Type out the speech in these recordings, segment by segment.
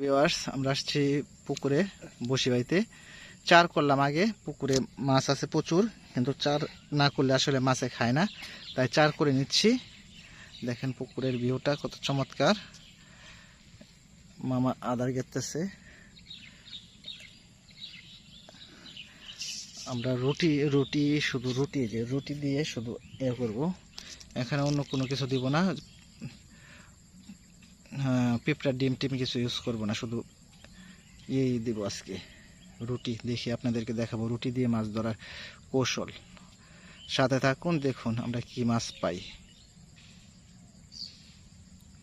Viewers আমরা আসছি পুকুরে বসি বাড়িতে চার করলাম আগে, পুকুরে মাছ আছে প্রচুর, কিন্তু চার না করলে আসলে মাছে খায় না। তাই চার করে নিচ্ছি। দেখেন পুকুরের ভিউটা কত চমৎকার। মামা আদার গেতেছে আমরা রুটি রুটি, শুধু রুটি, যে রুটি দিয়ে শুধু এ করব। এখানে অন্য কোনো কিছু দিব না হ্যাঁ পেঁপড়ার ডিম টিম কিছু ইউজ করব না, শুধু এই দিব আজকে রুটি। দেখি আপনাদেরকে দেখাবো, রুটি দিয়ে মাছ ধরার কৌশল। সাথে থাকুন, দেখুন আমরা কি মাছ পাই।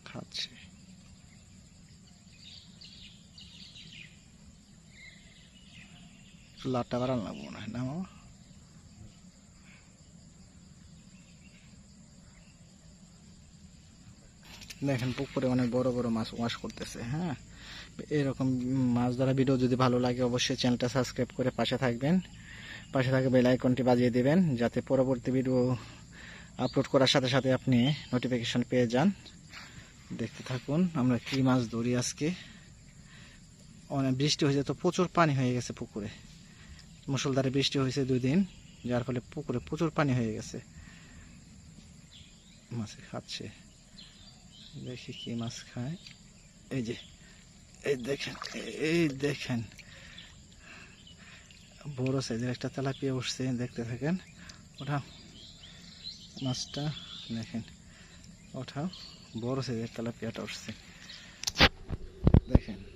খাচ্ছে। লাটটা বাড়ান লাগবো না না মামা? দেখেন, পুকুরে অনেক বড় বড় মাছ ওয়াশ করতেছে হ্যাঁ? এরকম মাছ ধরা ভিডিও যদি ভালো লাগে, অবশ্যই চ্যানেলটা সাবস্ক্রাইব করে পাশে থাকবেন। পাশে থাকা বেল আইকনটি বাজিয়ে দেবেন, যাতে পরবর্তী ভিডিও আপলোড করার সাথে সাথে আপনি নোটিফিকেশন পেয়ে যান। দেখতে থাকুন, আমরা কি মাছ ধরি আজকে? অনেক বৃষ্টি হয়েছে তো প্রচুর পানি হয়ে গেছে পুকুরে। মুসলধারে বৃষ্টি হয়েছে দুই দিন, যার ফলে পুকুরে প্রচুর পানি হয়ে গেছে। মাছে খাচ্ছে। দেখি কি মাছ খায়? এই যে, এই দেখেন এই দেখেন। বড় সাইজের একটা তেলাপিয়া উঠছে দেখতে থাকেন। ওঠা মাছটা দেখেন, ওঠাও। বড় সাইজের তেলাপিয়াটা উঠছে। দেখেন।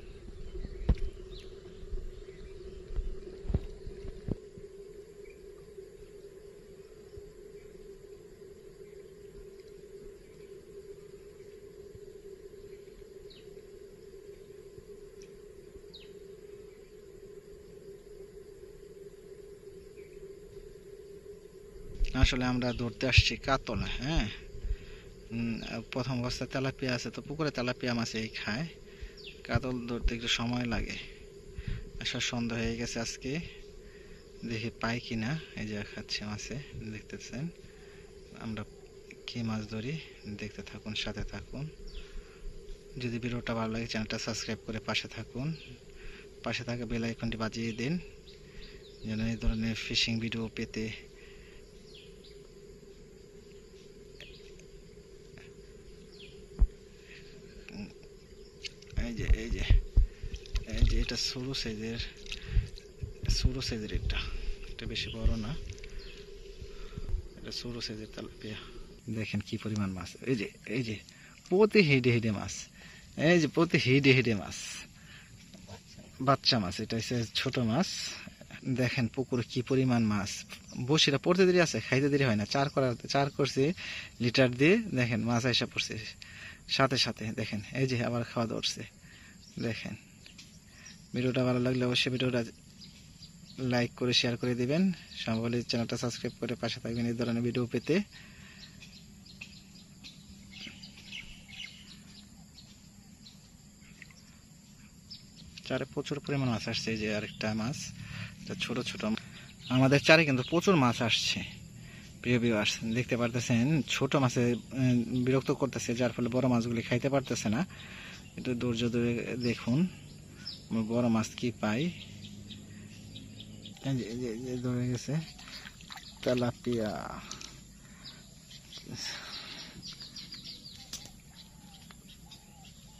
আসলে আমরা ধরতে আসছি কাতল হ্যাঁ? প্রথম অবস্থায় তেলাপিয়া আছে তো পুকুরে তেলাপিয়া মাছ এই খায়। কাতল ধরতে একটু সময় লাগে। আসার সন্ধ্যা হয়ে গেছে আজকে। দেখি পাই কিনা। এই যে খাচ্ছে মাছে, দেখতেছেন। আমরা কি মাছ ধরি, দেখতে থাকুন, সাথে থাকুন। যদি ভিডিওটা ভালো লাগে, চ্যানেলটা সাবস্ক্রাইব করে পাশে থাকুন। পাশে থাকা বেল আইকনটি বাজিয়ে দিন। যেন এই ধরনের ফিশিং ভিডিও পেতে যে, এই যে এই যে এটা সরু সাইজের সরু সাইজের এটা। এটা বেশি বড় না। এটা সরু সাইজের তেলাপিয়া। দেখেন কি পরিমাণ মাছ। এই যে এই যে, প্রতি হেডে হেডে মাছ। এই যে, প্রতি হেডে হেডে মাছ। বাচ্চা মাছ, এটা হচ্ছে ছোট মাছ। দেখেন পুকুরে কি পরিমাণ মাছ। বসিটা পড়তে দেরি আছে, খাইতে দেরি হয় না। চার করার, চার করছে লিটার দিয়ে, দেখেন মাছ আইসা পড়ছে। সাথে সাথে, দেখেন, এই যে আবার খাওয়া দাওয়া দেখেন। ভিডিওটা ভালো লাগলে অবশ্যই ভিডিওটা লাইক করে, শেয়ার করে দিবেন। সকলে চ্যানেলটা সাবস্ক্রাইব করে পাশে থাকবেন এই ধরনের ভিডিও পেতে। চারে প্রচুর পরিমাণ মাছ আসছে যে আরেকটা মাছ। ছোট ছোট আমাদের চারে কিন্তু প্রচুর মাছ আসছে। প্রিয় বিবাস দেখতে পারতেছেন, ছোট মাছে বিরক্ত করতেছে, যার ফলে বড় মাছগুলি খাইতে পারতেছে না। একটু ধৈর্য ধরে দেখুন, আমরা বড় মাছ কি পাই। ধরে গেছে। তেলাপিয়া।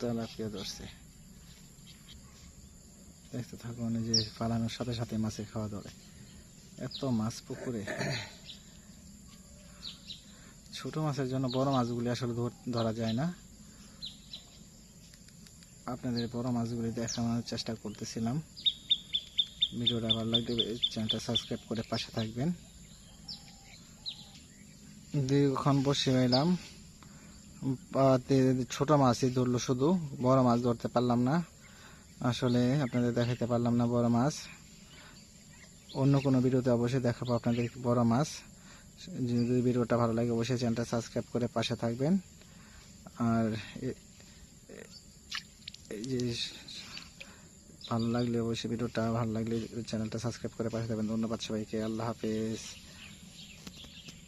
তেলাপিয়া ধরছে। দেখতে থাকুন, এই যে পালানোর সাথে সাথে মাছের খাওয়া ধরে। এত মাছ পুকুরে। ছোট মাছের জন্য বড় মাছগুলি আসলে ধরা যায় না। আপনাদের বড় মাছগুলি দেখানোর চেষ্টা করতেছিলাম। ভিডিওটা ভালো লাগলে চ্যানেলটা সাবস্ক্রাইব করে পাশে থাকবেন। দীর্ঘক্ষণ বসে রইলাম। ছোট মাছই ধরলো শুধু, বড় মাছ ধরতে পারলাম না। আসলে আপনাদের দেখাতে পারলাম না বড় মাছ। অন্য কোনো ভিডিওতে অবশ্যই দেখাবো আপনাদের বড় মাছ। যদি ভিডিওটা ভালো লাগে, অবশ্যই চ্যানেলটা সাবস্ক্রাইব করে পাশে থাকবেন। আর যে ভালো লাগলে অবশ্যই ভিডিওটা, ভালো লাগলে চ্যানেলটা সাবস্ক্রাইব করে পাশে থাকবেন। ধন্যবাদ সবাইকে, আল্লাহ হাফেজ।